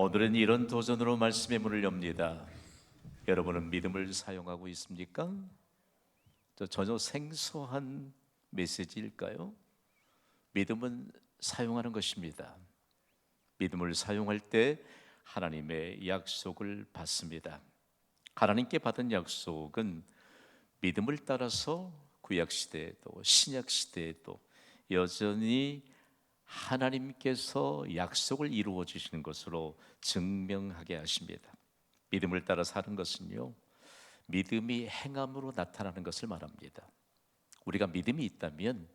오늘은 이런 도전으로 말씀의 문을 엽니다. 여러분은 믿음을 사용하고 있습니까? 저 전혀 생소한 메시지일까요? 믿음은 사용하는 것입니다. 믿음을 사용할 때 하나님의 약속을 받습니다. 하나님께 받은 약속은 믿음을 따라서 구약 시대에도 신약 시대에도 여전히 하나님께서 약속을 이루어 주시는 것으로 증명하게 하십니다. 믿음을 따라 사는 것은요. 믿음이 행함으로 나타나는 것을 말합니다. 우리가 믿음이 있다면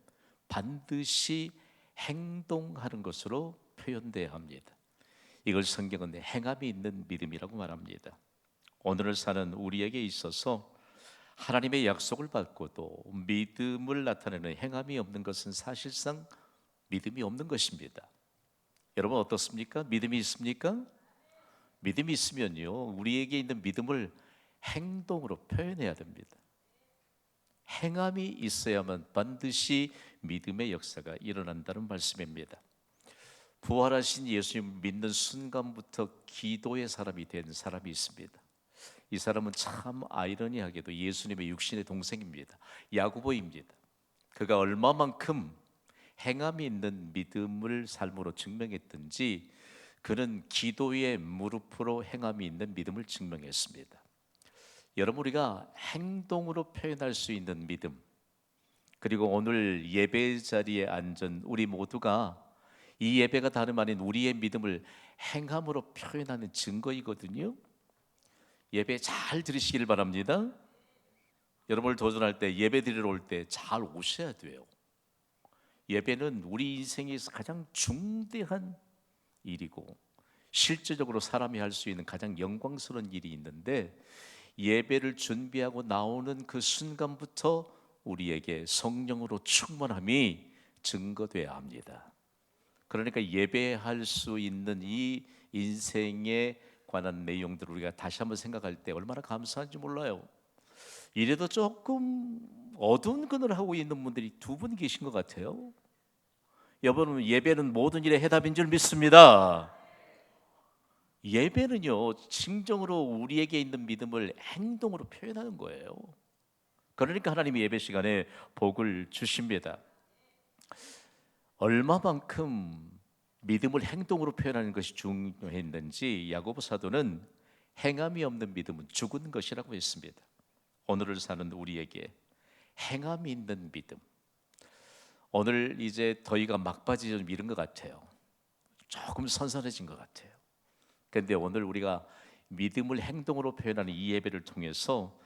반드시 행동하는 것으로 표현돼야 합니다. 이걸 성경은 행함이 있는 믿음이라고 말합니다. 오늘을 사는 우리에게 있어서 하나님의 약속을 받고도 믿음을 나타내는 행함이 없는 것은 사실상 믿음이 없는 것입니다. 여러분 어떻습니까? 믿음이 있습니까? 믿음이 있으면요, 우리에게 있는 믿음을 행동으로 표현해야 됩니다. 행함이 있어야만 반드시 믿음의 역사가 일어난다는 말씀입니다. 부활하신 예수님 믿는 순간부터 기도의 사람이 된 사람이 있습니다. 이 사람은 참 아이러니하게도 예수님의 육신의 동생입니다. 야구보입니다. 그가 얼마만큼 행함이 있는 믿음을 삶으로 증명했든지 그는 기도의 무릎으로 행함이 있는 믿음을 증명했습니다. 여러분 우리가 행동으로 표현할 수 있는 믿음 그리고 오늘 예배 자리에 앉은 우리 모두가 이 예배가 다름 아닌 우리의 믿음을 행함으로 표현하는 증거이거든요. 예배 잘 들으시길 바랍니다. 여러분을 도전할 때 예배 드리러 올 때 잘 오셔야 돼요. 예배는 우리 인생에서 가장 중대한 일이고 실제적으로 사람이 할 수 있는 가장 영광스러운 일이 있는데 예배를 준비하고 나오는 그 순간부터 우리에게 성령으로 충만함이 증거돼야 합니다. 그러니까 예배할 수 있는 이 인생에 관한 내용들을 우리가 다시 한번 생각할 때 얼마나 감사한지 몰라요. 이래도 조금 어두운 그늘을 하고 있는 분들이 두 분 계신 것 같아요. 여러분 예배는 모든 일의 해답인 줄 믿습니다. 예배는요 진정으로 우리에게 있는 믿음을 행동으로 표현하는 거예요. 그러니까 하나님이 예배 시간에 복을 주십니다. 얼마만큼 믿음을 행동으로 표현하는 것이 중요했는지 야고보 사도는 행함이 없는 믿음은 죽은 것이라고 했습니다. 오늘을 사는 우리에게 행함이 있는 믿음. 오늘 이제 더위가 막바지 좀 이른 것 같아요. 조금 선선해진 것 같아요. 그런데 오늘 우리가 믿음을 행동으로 표현하는 이 예배를 통해서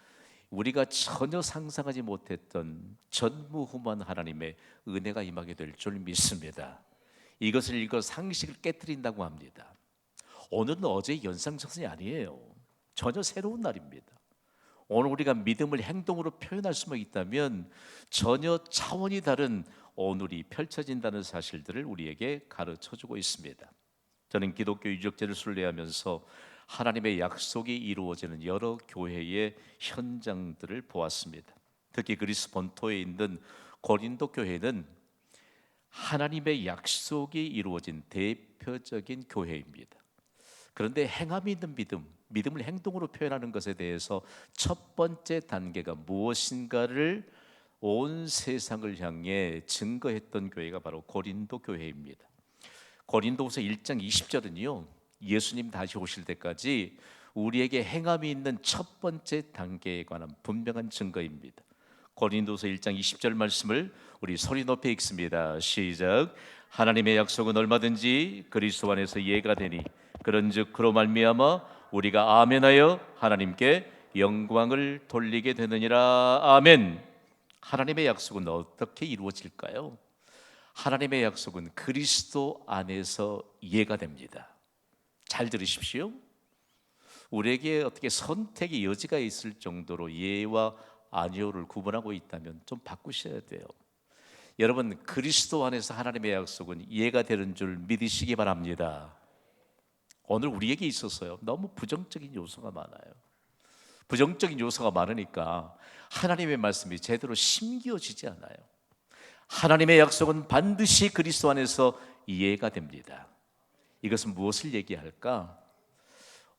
우리가 전혀 상상하지 못했던 전무후무한 하나님의 은혜가 임하게 될 줄 믿습니다. 이것을 읽어 상식을 깨뜨린다고 합니다. 오늘은 어제 연상전선이 아니에요. 전혀 새로운 날입니다. 오늘 우리가 믿음을 행동으로 표현할 수만 있다면 전혀 차원이 다른 오늘이 펼쳐진다는 사실들을 우리에게 가르쳐 주고 있습니다. 저는 기독교 유적지를 순례하면서 하나님의 약속이 이루어지는 여러 교회의 현장들을 보았습니다. 특히 그리스 본토에 있는 고린도 교회는 하나님의 약속이 이루어진 대표적인 교회입니다. 그런데 행함이 있는 믿음, 믿음을 행동으로 표현하는 것에 대해서 첫 번째 단계가 무엇인가를 온 세상을 향해 증거했던 교회가 바로 고린도 교회입니다. 고린도후서 1장 20절은요. 예수님 다시 오실 때까지 우리에게 행함이 있는 첫 번째 단계에 관한 분명한 증거입니다. 고린도서 1장 20절 말씀을 우리 소리 높여 읽습니다. 시작. 하나님의 약속은 얼마든지 그리스도 안에서 예가 되니 그런즉 그로 말미암아 우리가 아멘하여 하나님께 영광을 돌리게 되느니라. 아멘. 하나님의 약속은 어떻게 이루어질까요? 하나님의 약속은 그리스도 안에서 예가 됩니다. 잘 들으십시오. 우리에게 어떻게 선택의 여지가 있을 정도로 예와 아니오를 구분하고 있다면 좀 바꾸셔야 돼요. 여러분 그리스도 안에서 하나님의 약속은 이해가 되는 줄 믿으시기 바랍니다. 오늘 우리에게 있어서요 너무 부정적인 요소가 많아요. 부정적인 요소가 많으니까 하나님의 말씀이 제대로 심기어지지 않아요. 하나님의 약속은 반드시 그리스도 안에서 이해가 됩니다. 이것은 무엇을 얘기할까?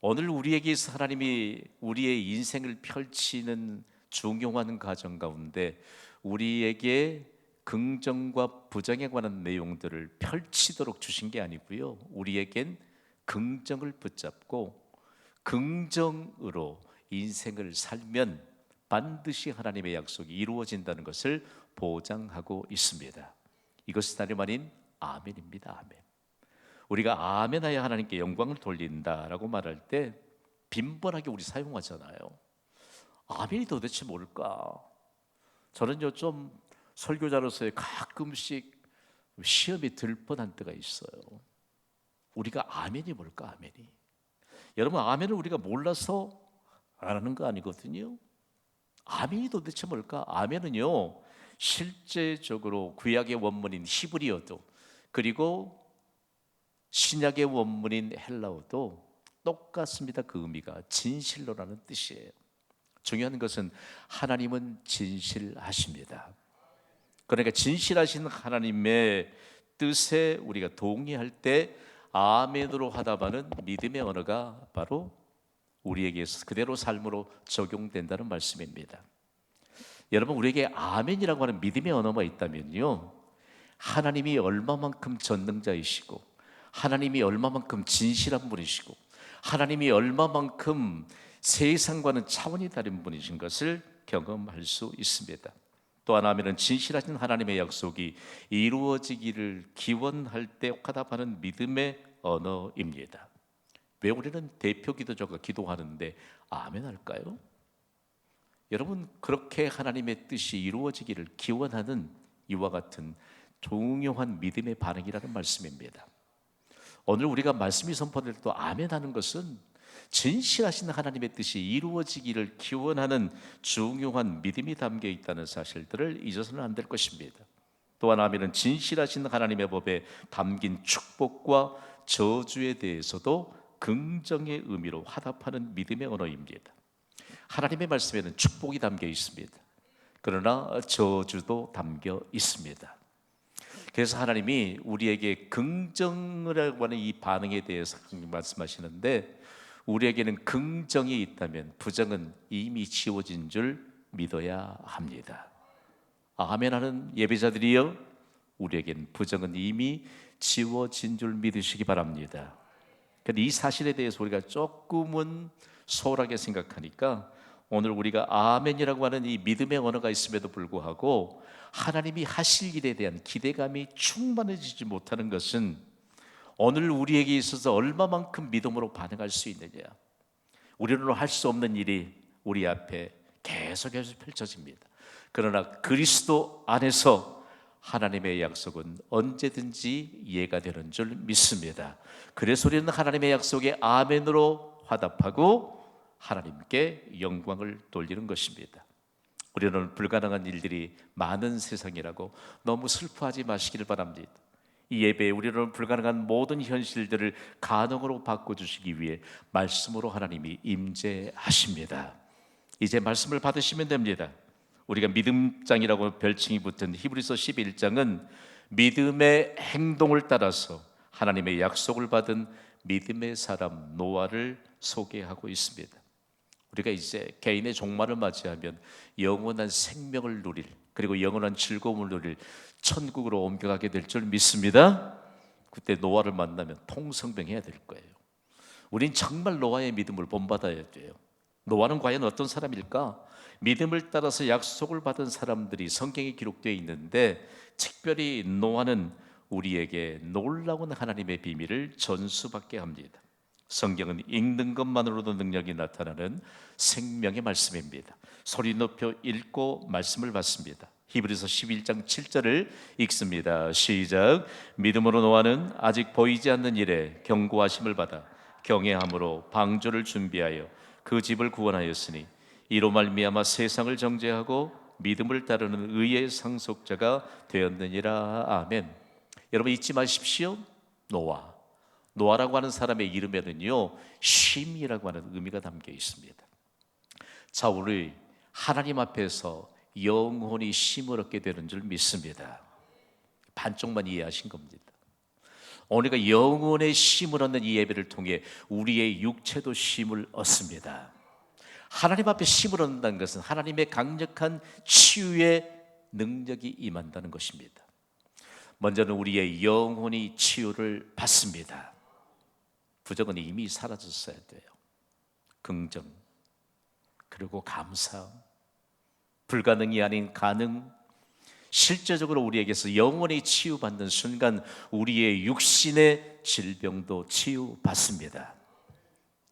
오늘 우리에게서 하나님이 우리의 인생을 펼치는 중요한 과정 가운데 우리에게 긍정과 부정에 관한 내용들을 펼치도록 주신 게 아니고요. 우리에겐 긍정을 붙잡고 긍정으로 인생을 살면 반드시 하나님의 약속이 이루어진다는 것을 보장하고 있습니다. 이것이 다름 아닌 아멘입니다. 아멘. 우리가 아멘하여 하나님께 영광을 돌린다라고 말할 때 빈번하게 우리 사용하잖아요. 아멘이 도대체 뭘까? 저는요 좀 설교자로서의 가끔씩 시험이 들 뻔한 때가 있어요. 우리가 아멘이 뭘까? 아멘이. 여러분 아멘을 우리가 몰라서 안 하는 거 아니거든요. 아멘이 도대체 뭘까? 아멘은요 실제적으로 구약의 원문인 히브리어도 그리고 신약의 원문인 헬라어도 똑같습니다. 그 의미가 진실로라는 뜻이에요. 중요한 것은 하나님은 진실하십니다. 그러니까 진실하신 하나님의 뜻에 우리가 동의할 때 아멘으로 하다바는 믿음의 언어가 바로 우리에게 그대로 삶으로 적용된다는 말씀입니다. 여러분 우리에게 아멘이라고 하는 믿음의 언어가 있다면요. 하나님이 얼마만큼 전능자이시고 하나님이 얼마만큼 진실한 분이시고 하나님이 얼마만큼 세상과는 차원이 다른 분이신 것을 경험할 수 있습니다. 또 하나는 진실하신 하나님의 약속이 이루어지기를 기원할 때 화답하는 믿음의 언어입니다. 왜 우리는 대표 기도자가 기도하는데 아멘 할까요? 여러분 그렇게 하나님의 뜻이 이루어지기를 기원하는 이와 같은 중요한 믿음의 반응이라는 말씀입니다. 오늘 우리가 말씀이 선포될 때 아멘 하는 것은 진실하신 하나님의 뜻이 이루어지기를 기원하는 중요한 믿음이 담겨 있다는 사실들을 잊어서는 안 될 것입니다. 또한 아멘은 진실하신 하나님의 법에 담긴 축복과 저주에 대해서도 긍정의 의미로 화답하는 믿음의 언어입니다. 하나님의 말씀에는 축복이 담겨 있습니다. 그러나 저주도 담겨 있습니다. 그래서 하나님이 우리에게 긍정이라고 하는 이 반응에 대해서 말씀하시는데 우리에게는 긍정이 있다면 부정은 이미 지워진 줄 믿어야 합니다. 아멘 하는 예배자들이여 우리에겐 부정은 이미 지워진 줄 믿으시기 바랍니다. 근데 이 사실에 대해서 우리가 조금은 소홀하게 생각하니까 오늘 우리가 아멘이라고 하는 이 믿음의 언어가 있음에도 불구하고 하나님이 하실 일에 대한 기대감이 충만해지지 못하는 것은 오늘 우리에게 있어서 얼마만큼 믿음으로 반응할 수 있느냐. 우리로 할 수 없는 일이 우리 앞에 계속해서 펼쳐집니다. 그러나 그리스도 안에서 하나님의 약속은 언제든지 이해가 되는 줄 믿습니다. 그래서 우리는 하나님의 약속에 아멘으로 화답하고 하나님께 영광을 돌리는 것입니다. 우리는 불가능한 일들이 많은 세상이라고 너무 슬퍼하지 마시기를 바랍니다. 이 예배에 우리는 불가능한 모든 현실들을 가능으로 바꿔주시기 위해 말씀으로 하나님이 임재하십니다. 이제 말씀을 받으시면 됩니다. 우리가 믿음장이라고 별칭이 붙은 히브리서 11장은 믿음의 행동을 따라서 하나님의 약속을 받은 믿음의 사람 노아를 소개하고 있습니다. 우리가 이제 개인의 종말을 맞이하면 영원한 생명을 누릴 그리고 영원한 즐거움을 누릴 천국으로 옮겨가게 될 줄 믿습니다. 그때 노아를 만나면 통성병해야 될 거예요. 우린 정말 노아의 믿음을 본받아야 돼요. 노아는 과연 어떤 사람일까? 믿음을 따라서 약속을 받은 사람들이 성경에 기록되어 있는데 특별히 노아는 우리에게 놀라운 하나님의 비밀을 전수받게 합니다. 성경은 읽는 것만으로도 능력이 나타나는 생명의 말씀입니다. 소리 높여 읽고 말씀을 받습니다. 히브리서 11장 7절을 읽습니다. 시작. 믿음으로 노아는 아직 보이지 않는 일에 경고하심을 받아 경외함으로 방조를 준비하여 그 집을 구원하였으니 이로 말미암아 세상을 정죄하고 믿음을 따르는 의의 상속자가 되었느니라. 아멘. 여러분 잊지 마십시오. 노아. 노아라고 하는 사람의 이름에는요 쉼이라고 하는 의미가 담겨 있습니다. 자, 우리 하나님 앞에서 영혼이 쉼을 얻게 되는 줄 믿습니다. 반쪽만 이해하신 겁니다. 우리가 영혼의 쉼을 얻는 이 예배를 통해 우리의 육체도 쉼을 얻습니다. 하나님 앞에 쉼을 얻는다는 것은 하나님의 강력한 치유의 능력이 임한다는 것입니다. 먼저는 우리의 영혼이 치유를 받습니다. 부정은 이미 사라졌어야 돼요. 긍정, 그리고 감사, 불가능이 아닌 가능, 실제적으로 우리에게서 영원히 치유받는 순간 우리의 육신의 질병도 치유받습니다.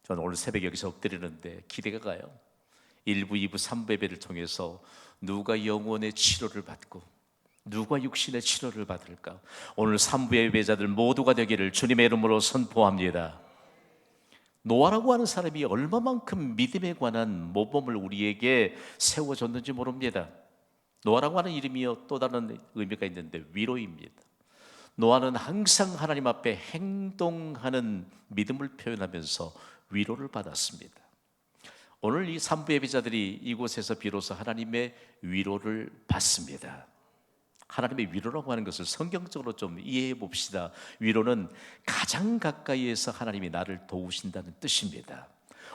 저는 오늘 새벽에 여기서 엎드리는데 기대가 가요. 1부, 2부, 3부 예배를 통해서 누가 영혼의 치료를 받고 누가 육신의 치료를 받을까? 오늘 3부 예배자들 모두가 되기를 주님의 이름으로 선포합니다. 노아라고 하는 사람이 얼마만큼 믿음에 관한 모범을 우리에게 세워줬는지 모릅니다. 노아라고 하는 이름이요 또 다른 의미가 있는데 위로입니다. 노아는 항상 하나님 앞에 행동하는 믿음을 표현하면서 위로를 받았습니다. 오늘 이 삼부 예배자들이 이곳에서 비로소 하나님의 위로를 받습니다. 하나님의 위로라고 하는 것을 성경적으로 좀 이해해 봅시다. 위로는 가장 가까이에서 하나님이 나를 도우신다는 뜻입니다.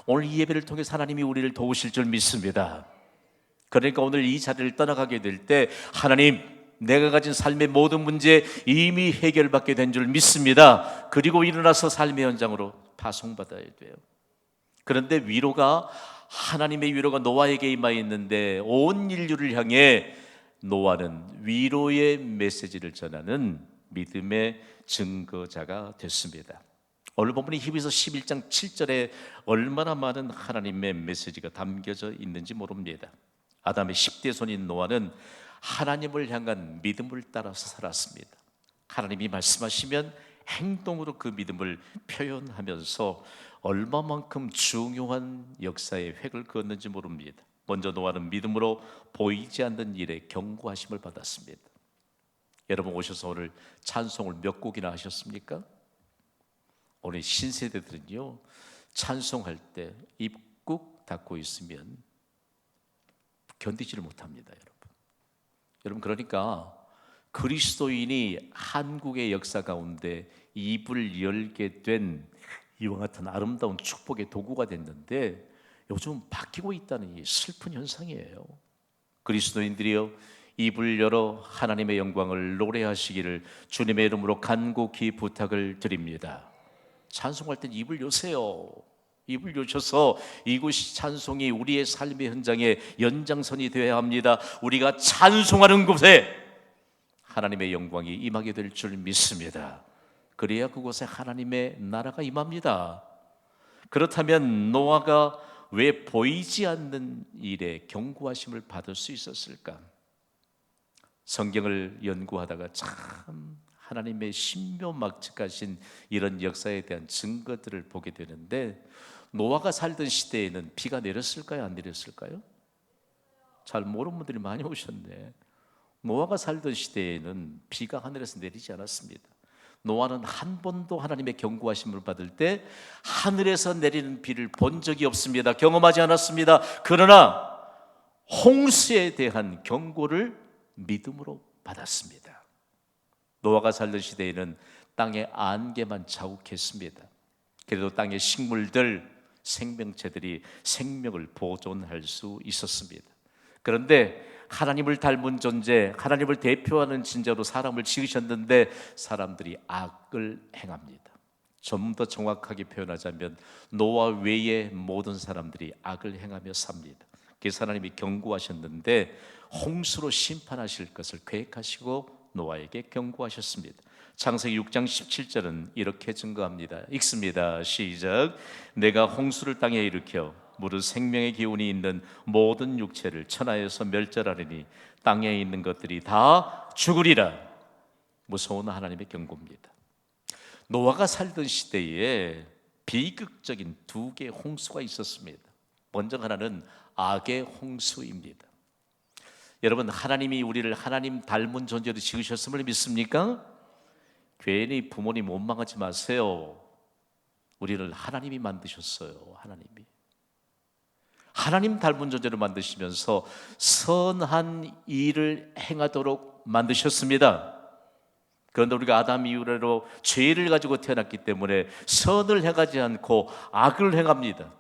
오늘 이 예배를 통해서 하나님이 우리를 도우실 줄 믿습니다. 그러니까 오늘 이 자리를 떠나가게 될 때 하나님 내가 가진 삶의 모든 문제 이미 해결받게 된 줄 믿습니다. 그리고 일어나서 삶의 현장으로 파송받아야 돼요. 그런데 위로가 하나님의 위로가 노아에게 임하 있는데 온 인류를 향해 노아는 위로의 메시지를 전하는 믿음의 증거자가 됐습니다. 오늘 본문이 히브리서 11장 7절에 얼마나 많은 하나님의 메시지가 담겨져 있는지 모릅니다. 아담의 10대 손인 노아는 하나님을 향한 믿음을 따라서 살았습니다. 하나님이 말씀하시면 행동으로 그 믿음을 표현하면서 얼마만큼 중요한 역사의 획을 그었는지 모릅니다. 먼저 노아는 믿음으로 보이지 않는 일에 경고하심을 받았습니다. 여러분 오셔서 오늘 찬송을 몇 곡이나 하셨습니까? 오늘 신세대들은요 찬송할 때 입국 닫고 있으면 견디지를 못합니다, 여러분. 여러분 그러니까 그리스도인이 한국의 역사 가운데 입을 열게 된 이와 같은 아름다운 축복의 도구가 됐는데 요즘 바뀌고 있다는 이 슬픈 현상이에요. 그리스도인들이요 입을 열어 하나님의 영광을 노래하시기를 주님의 이름으로 간곡히 부탁을 드립니다. 찬송할 땐 입을 여세요. 입을 여셔서 이곳이 찬송이 우리의 삶의 현장에 연장선이 되어야 합니다. 우리가 찬송하는 곳에 하나님의 영광이 임하게 될 줄 믿습니다. 그래야 그곳에 하나님의 나라가 임합니다. 그렇다면 노아가 왜 보이지 않는 일에 경고하심을 받을 수 있었을까? 성경을 연구하다가 참 하나님의 신묘막측하신 이런 역사에 대한 증거들을 보게 되는데 노아가 살던 시대에는 비가 내렸을까요? 안 내렸을까요? 잘 모르는 분들이 많이 오셨네. 노아가 살던 시대에는 비가 하늘에서 내리지 않았습니다. 노아는 한 번도 하나님의 경고하심을 받을 때 하늘에서 내리는 비를 본 적이 없습니다. 경험하지 않았습니다. 그러나 홍수에 대한 경고를 믿음으로 받았습니다. 노아가 살던 시대에는 땅에 안개만 자욱했습니다. 그래도 땅의 식물들, 생명체들이 생명을 보존할 수 있었습니다. 그런데 하나님을 닮은 존재, 하나님을 대표하는 진짜로 사람을 지으셨는데 사람들이 악을 행합니다. 좀 더 정확하게 표현하자면 노아 외의 모든 사람들이 악을 행하며 삽니다. 그래서 하나님이 경고하셨는데 홍수로 심판하실 것을 계획하시고 노아에게 경고하셨습니다. 창세기 6장 17절은 이렇게 증거합니다. 읽습니다. 시작. 내가 홍수를 땅에 일으켜 무릇 생명의 기운이 있는 모든 육체를 천하에서 멸절하리니 땅에 있는 것들이 다 죽으리라. 무서운 하나님의 경고입니다. 노아가 살던 시대에 비극적인 두 개의 홍수가 있었습니다. 먼저 하나는 악의 홍수입니다. 여러분 하나님이 우리를 하나님 닮은 존재로 지으셨음을 믿습니까? 괜히 부모님 원망하지 마세요. 우리를 하나님이 만드셨어요. 하나님이. 하나님 닮은 존재로 만드시면서 선한 일을 행하도록 만드셨습니다. 그런데 우리가 아담 이후로 죄를 가지고 태어났기 때문에 선을 행하지 않고 악을 행합니다.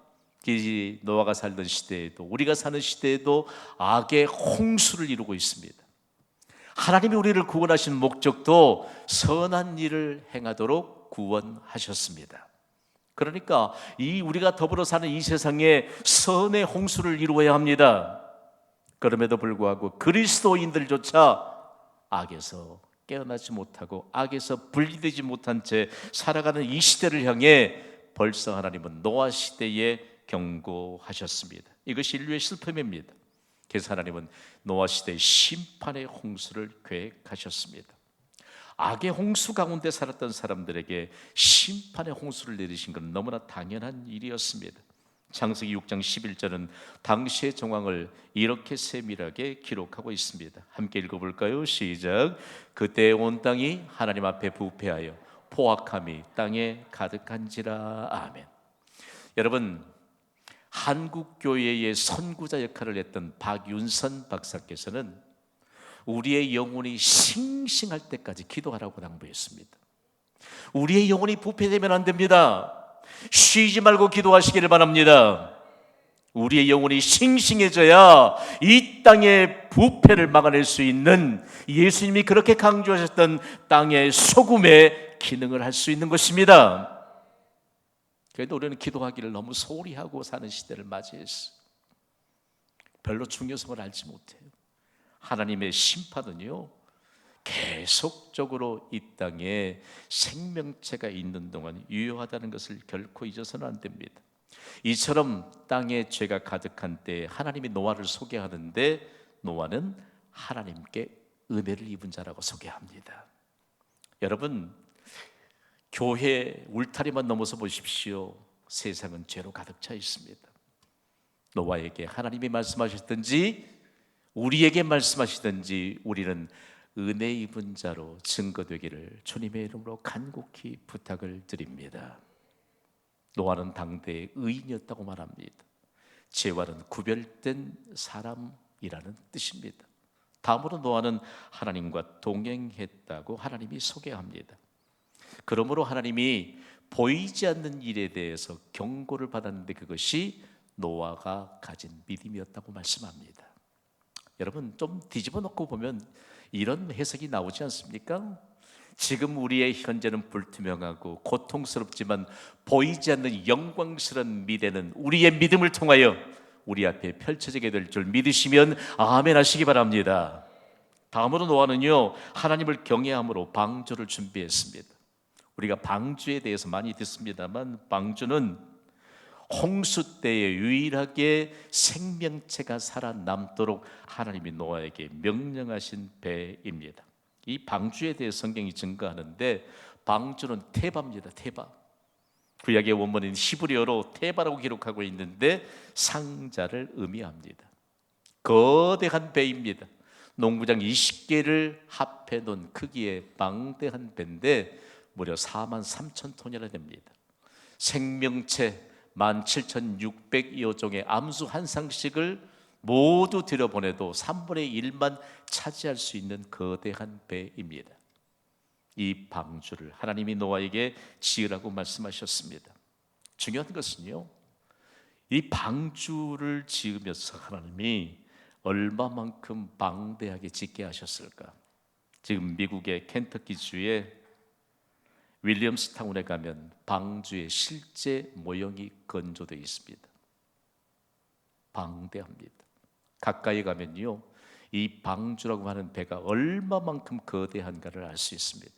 이 노아가 살던 시대에도 우리가 사는 시대에도 악의 홍수를 이루고 있습니다. 하나님이 우리를 구원하신 목적도 선한 일을 행하도록 구원하셨습니다. 그러니까 이 우리가 더불어 사는 이 세상에 선의 홍수를 이루어야 합니다. 그럼에도 불구하고 그리스도인들조차 악에서 깨어나지 못하고 악에서 분리되지 못한 채 살아가는 이 시대를 향해 벌써 하나님은 노아 시대에 경고하셨습니다. 이것이 인류의 슬픔입니다. 그래서 하나님은 노아 시대 심판의 홍수를 계획하셨습니다. 악의 홍수 가운데 살았던 사람들에게 심판의 홍수를 내리신 건 너무나 당연한 일이었습니다. 창세기 6장 11절은 당시의 정황을 이렇게 세밀하게 기록하고 있습니다. 함께 읽어볼까요? 시작. 그때 온 땅이 하나님 앞에 부패하여 포악함이 땅에 가득한지라. 아멘. 여러분 한국 교회의 선구자 역할을 했던 박윤선 박사께서는 우리의 영혼이 싱싱할 때까지 기도하라고 당부했습니다. 우리의 영혼이 부패되면 안 됩니다. 쉬지 말고 기도하시기를 바랍니다. 우리의 영혼이 싱싱해져야 이 땅의 부패를 막아낼 수 있는 예수님이 그렇게 강조하셨던 땅의 소금의 기능을 할 수 있는 것입니다. 그래도 우리는 기도하기를 너무 소홀히 하고 사는 시대를 맞이했어. 별로 중요성을 알지 못해요. 하나님의 심판은요, 계속적으로 이 땅에 생명체가 있는 동안 유효하다는 것을 결코 잊어서는 안 됩니다. 이처럼 땅에 죄가 가득한 때 하나님이 노아를 소개하는데 노아는 하나님께 은혜를 입은 자라고 소개합니다. 여러분 교회 울타리만 넘어서 보십시오. 세상은 죄로 가득 차 있습니다. 노아에게 하나님이 말씀하셨든지 우리에게 말씀하시든지 우리는 은혜 입은 자로 증거되기를 주님의 이름으로 간곡히 부탁을 드립니다. 노아는 당대의 의인이었다고 말합니다. 죄와는 구별된 사람이라는 뜻입니다. 다음으로 노아는 하나님과 동행했다고 하나님이 소개합니다. 그러므로 하나님이 보이지 않는 일에 대해서 경고를 받았는데 그것이 노아가 가진 믿음이었다고 말씀합니다. 여러분 좀 뒤집어 놓고 보면 이런 해석이 나오지 않습니까? 지금 우리의 현재는 불투명하고 고통스럽지만 보이지 않는 영광스러운 미래는 우리의 믿음을 통하여 우리 앞에 펼쳐지게 될 줄 믿으시면 아멘 하시기 바랍니다. 다음으로 노아는요 하나님을 경외함으로 방주를 준비했습니다. 우리가 방주에 대해서 많이 듣습니다만 방주는 홍수 때에 유일하게 생명체가 살아남도록 하나님이 노아에게 명령하신 배입니다. 이 방주에 대해 성경이 증거하는데 방주는 테바입니다. 테바. 구약의 원문인 히브리어로 테바라고 기록하고 있는데 상자를 의미합니다. 거대한 배입니다. 농구장 20개를 합해 놓은 크기의 방대한 배인데 무려 4만 3천 톤이나 됩니다. 생명체 17,600여 종의 암수 한 상씩을 모두 들여보내도 3분의 1만 차지할 수 있는 거대한 배입니다. 이 방주를 하나님이 노아에게 지으라고 말씀하셨습니다. 중요한 것은요, 이 방주를 지으면서 하나님이 얼마만큼 방대하게 짓게 하셨을까? 지금 미국의 켄터키 주에 윌리엄스 타운에 가면 방주의 실제 모형이 건조되어 있습니다. 방대합니다. 가까이 가면요. 이 방주라고 하는 배가 얼마만큼 거대한가를 알 수 있습니다.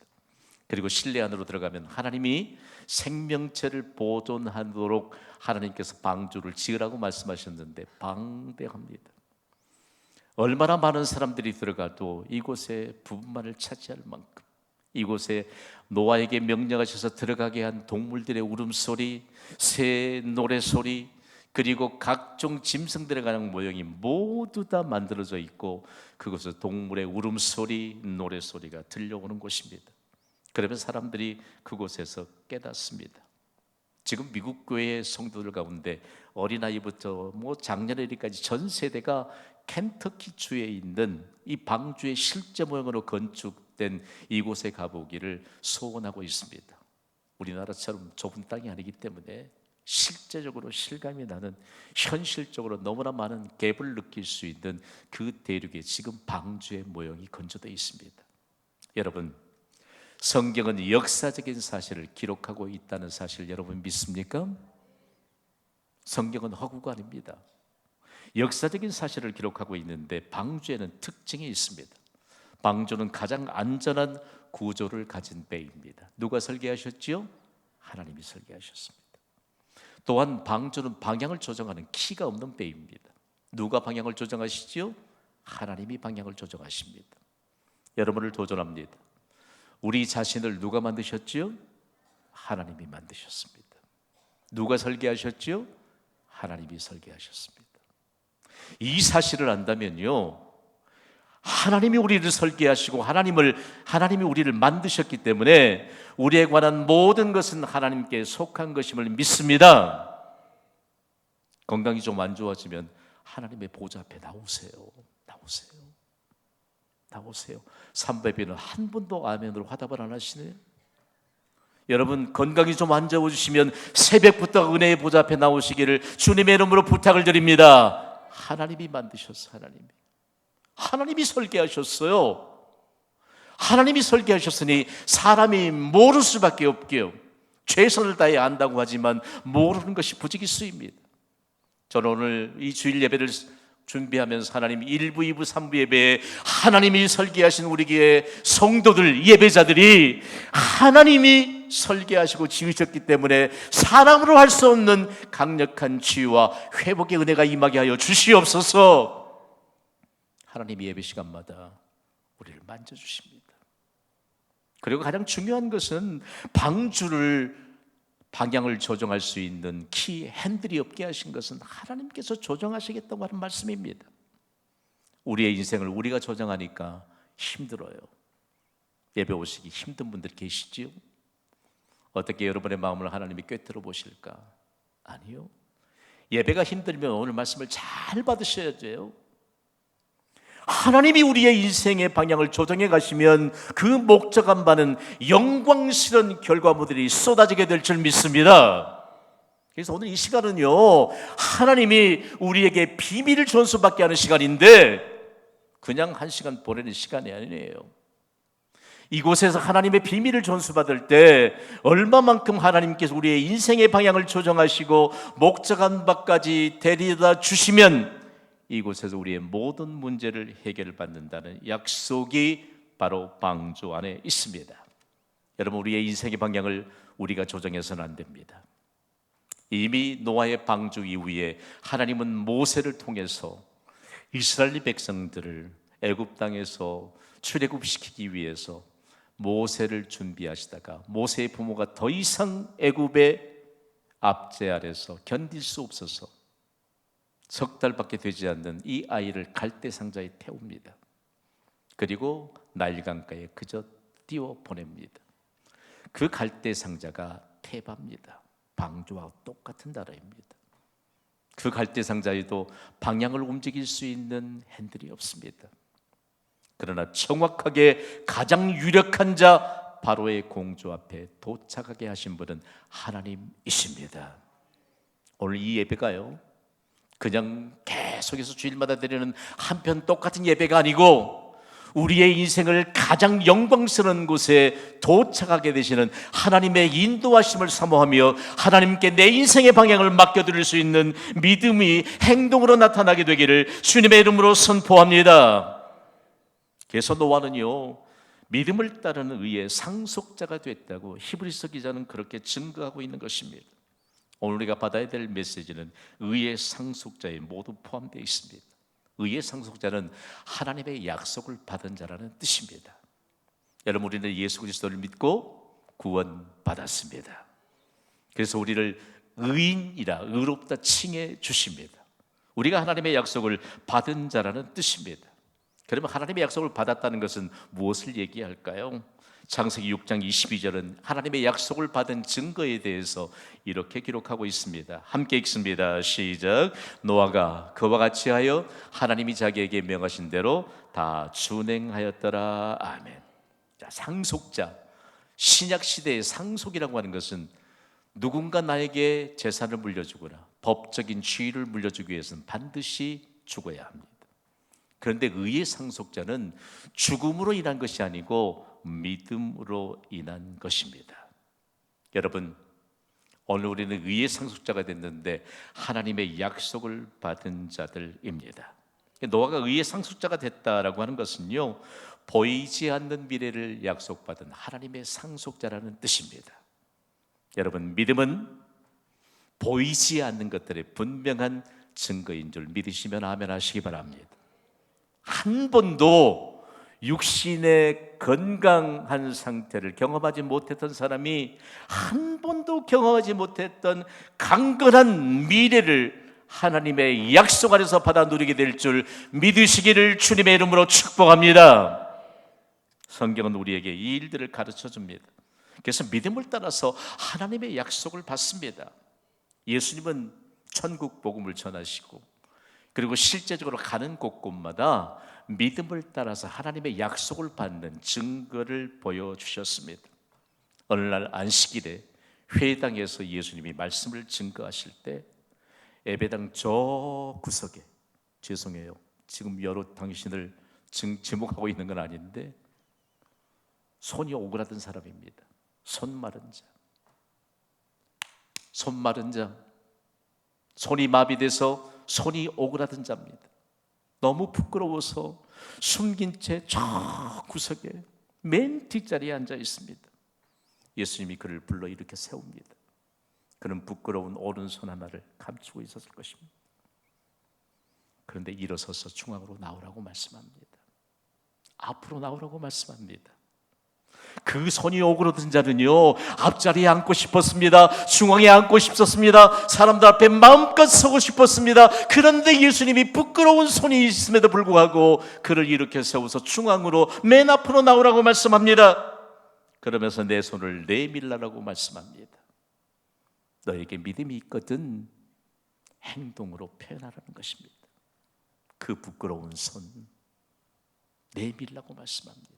그리고 실내 안으로 들어가면 하나님이 생명체를 보존하도록 하나님께서 방주를 지으라고 말씀하셨는데 방대합니다. 얼마나 많은 사람들이 들어가도 이곳에 부분만을 차지할 만큼 이곳에 노아에게 명령하셔서 들어가게 한 동물들의 울음소리, 새 노래소리, 그리고 각종 짐승들의 가는 모형이 모두 다 만들어져 있고 그곳에 동물의 울음소리, 노래소리가 들려오는 곳입니다. 그러면 사람들이 그곳에서 깨닫습니다. 지금 미국 교회 성도들 가운데 어린아이부터 뭐 장년에까지 전 세대가 켄터키 주에 있는 이 방주의 실제 모형으로 건축 된 이곳에 가보기를 소원하고 있습니다. 우리나라처럼 좁은 땅이 아니기 때문에 실제적으로 실감이 나는 현실적으로 너무나 많은 갭을 느낄 수 있는 그 대륙에 지금 방주의 모형이 건조되어 있습니다. 여러분, 성경은 역사적인 사실을 기록하고 있다는 사실 여러분 믿습니까? 성경은 허구가 아닙니다. 역사적인 사실을 기록하고 있는데 방주에는 특징이 있습니다. 방주는 가장 안전한 구조를 가진 배입니다. 누가 설계하셨지요? 하나님이 설계하셨습니다. 또한 방주는 방향을 조정하는 키가 없는 배입니다. 누가 방향을 조정하시지요? 하나님이 방향을 조정하십니다. 여러분을 도전합니다. 우리 자신을 누가 만드셨지요? 하나님이 만드셨습니다. 누가 설계하셨지요? 하나님이 설계하셨습니다. 이 사실을 안다면요. 하나님이 우리를 설계하시고 하나님을 하나님이 우리를 만드셨기 때문에 우리에 관한 모든 것은 하나님께 속한 것임을 믿습니다. 건강이 좀 안 좋아지면 하나님의 보좌 앞에 나오세요. 나오세요. 나오세요. 삼배비는 한 번도 아멘으로 화답을 안 하시네요. 여러분 건강이 좀 안 좋아지시면 새벽부터 은혜의 보좌 앞에 나오시기를 주님의 이름으로 부탁을 드립니다. 하나님이 만드셨어 하나님이. 하나님이 설계하셨어요. 하나님이 설계하셨으니 사람이 모를 수밖에 없게요. 최선을 다해 안다고 하지만 모르는 것이 부지기수입니다. 저는 오늘 이 주일 예배를 준비하면서 하나님 1부, 2부, 3부 예배에 하나님이 설계하신 우리 교회 성도들, 예배자들이 하나님이 설계하시고 지으셨기 때문에 사람으로 할 수 없는 강력한 치유와 회복의 은혜가 임하게 하여 주시옵소서. 하나님이 예배 시간마다 우리를 만져주십니다. 그리고 가장 중요한 것은 방주를 방향을 조정할 수 있는 키 핸들이 없게 하신 것은 하나님께서 조정하시겠다고 하는 말씀입니다. 우리의 인생을 우리가 조정하니까 힘들어요. 예배 오시기 힘든 분들 계시지요? 어떻게 여러분의 마음을 하나님이 꿰뚫어 보실까? 아니요. 예배가 힘들면 오늘 말씀을 잘 받으셔야 돼요. 하나님이 우리의 인생의 방향을 조정해 가시면 그 목적한 바는 영광스러운 결과물들이 쏟아지게 될 줄 믿습니다. 그래서 오늘 이 시간은요, 하나님이 우리에게 비밀을 전수받게 하는 시간인데, 그냥 한 시간 보내는 시간이 아니에요. 이곳에서 하나님의 비밀을 전수받을 때 얼마만큼 하나님께서 우리의 인생의 방향을 조정하시고 목적한 바까지 데려다 주시면 이곳에서 우리의 모든 문제를 해결받는다는 약속이 바로 방주 안에 있습니다. 여러분 우리의 인생의 방향을 우리가 조정해서는 안 됩니다. 이미 노아의 방주 이후에 하나님은 모세를 통해서 이스라엘 백성들을 애굽 땅에서 출애굽시키기 위해서 모세를 준비하시다가 모세의 부모가 더 이상 애굽의 압제 아래서 견딜 수 없어서 석 달밖에 되지 않는 이 아이를 갈대 상자에 태웁니다. 그리고 나일강가에 그저 띄워 보냅니다. 그 갈대 상자가 테바입니다. 방주와 똑같은 나라입니다. 그 갈대 상자에도 방향을 움직일 수 있는 핸들이 없습니다. 그러나 정확하게 가장 유력한 자 바로의 공주 앞에 도착하게 하신 분은 하나님이십니다. 오늘 이 예배가요. 그냥 계속해서 주일마다 드리는 한편 똑같은 예배가 아니고 우리의 인생을 가장 영광스러운 곳에 도착하게 되시는 하나님의 인도하심을 사모하며 하나님께 내 인생의 방향을 맡겨드릴 수 있는 믿음이 행동으로 나타나게 되기를 주님의 이름으로 선포합니다. 그래서 노아는요 믿음을 따르는 의의 상속자가 됐다고 히브리서 기자는 그렇게 증거하고 있는 것입니다. 오늘 우리가 받아야 될 메시지는 의의 상속자에 모두 포함되어 있습니다. 의의 상속자는 하나님의 약속을 받은 자라는 뜻입니다. 여러분 우리는 예수 그리스도를 믿고 구원 받았습니다. 그래서 우리를 의인이라 의롭다 칭해 주십니다. 우리가 하나님의 약속을 받은 자라는 뜻입니다. 그러면 하나님의 약속을 받았다는 것은 무엇을 얘기할까요? 창세기 6장 22절은 하나님의 약속을 받은 증거에 대해서 이렇게 기록하고 있습니다. 함께 읽습니다. 시작. 노아가 그와 같이 하여 하나님이 자기에게 명하신 대로 다 준행하였더라. 아멘. 자, 상속자. 신약 시대의 상속이라고 하는 것은 누군가 나에게 재산을 물려주거나 법적인 지위를 물려주기 위해서는 반드시 죽어야 합니다. 그런데 의의 상속자는 죽음으로 인한 것이 아니고 믿음으로 인한 것입니다. 여러분, 오늘 우리는 의의 상속자가 됐는데 하나님의 약속을 받은 자들입니다. 노아가 의의 상속자가 됐다라고 하는 것은요, 보이지 않는 미래를 약속받은 하나님의 상속자라는 뜻입니다. 여러분, 믿음은 보이지 않는 것들의 분명한 증거인 줄 믿으시면 아멘 하시기 바랍니다. 한 번도 육신의 건강한 상태를 경험하지 못했던 사람이 한 번도 경험하지 못했던 강건한 미래를 하나님의 약속 안에서 받아 누리게 될 줄 믿으시기를 주님의 이름으로 축복합니다. 성경은 우리에게 이 일들을 가르쳐 줍니다. 그래서 믿음을 따라서 하나님의 약속을 받습니다. 예수님은 천국 복음을 전하시고 그리고 실제적으로 가는 곳곳마다 믿음을 따라서 하나님의 약속을 받는 증거를 보여주셨습니다. 어느 날 안식일에 회당에서 예수님이 말씀을 증거하실 때 예배당 저 구석에 죄송해요. 지금 여러 당신을 증, 지목하고 있는 건 아닌데 손이 오그라든 사람입니다. 손 마른 자. 손 마른 자. 손이 마비돼서 손이 오그라든 자입니다. 너무 부끄러워서 숨긴 채 저 구석에 맨 뒷자리에 앉아 있습니다. 예수님이 그를 불러 이렇게 세웁니다. 그는 부끄러운 오른손 하나를 감추고 있었을 것입니다. 그런데 일어서서 중앙으로 나오라고 말씀합니다. 앞으로 나오라고 말씀합니다. 그 손이 오그러든 자는요 앞자리에 앉고 싶었습니다. 중앙에 앉고 싶었습니다. 사람들 앞에 마음껏 서고 싶었습니다. 그런데 예수님이 부끄러운 손이 있음에도 불구하고 그를 이렇게 세워서 중앙으로 맨 앞으로 나오라고 말씀합니다. 그러면서 내 손을 내밀라라고 말씀합니다. 너에게 믿음이 있거든 행동으로 표현하라는 것입니다. 그 부끄러운 손 내밀라고 말씀합니다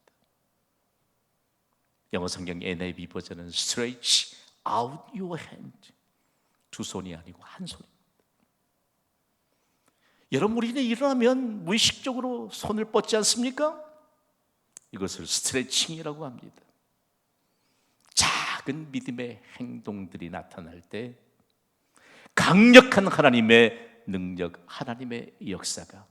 영어 성경 NIV 버전은 stretch out your hand. 두 손이 아니고 한 손입니다. 여러분 우리는 일어나면 무의식적으로 손을 뻗지 않습니까? 이것을 스트레칭이라고 합니다. 작은 믿음의 행동들이 나타날 때 강력한 하나님의 능력, 하나님의 역사가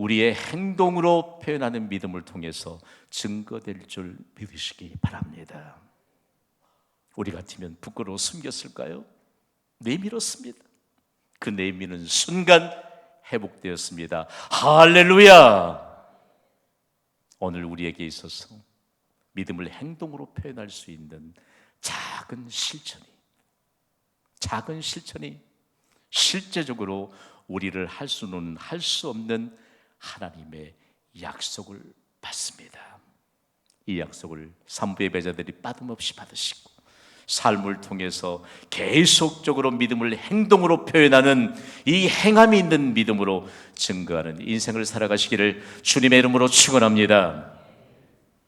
우리의 행동으로 표현하는 믿음을 통해서 증거될 줄 믿으시기 바랍니다. 우리 같으면 부끄러워 숨겼을까요? 내밀었습니다. 그 내미는 순간 회복되었습니다. 할렐루야! 오늘 우리에게 있어서 믿음을 행동으로 표현할 수 있는 작은 실천이, 작은 실천이 실제적으로 우리를 할 수는 할 수 없는 하나님의 약속을 받습니다. 이 약속을 삼부의 배자들이 빠짐없이 받으시고 삶을 통해서 계속적으로 믿음을 행동으로 표현하는 이 행함이 있는 믿음으로 증거하는 인생을 살아가시기를 주님의 이름으로 축원합니다.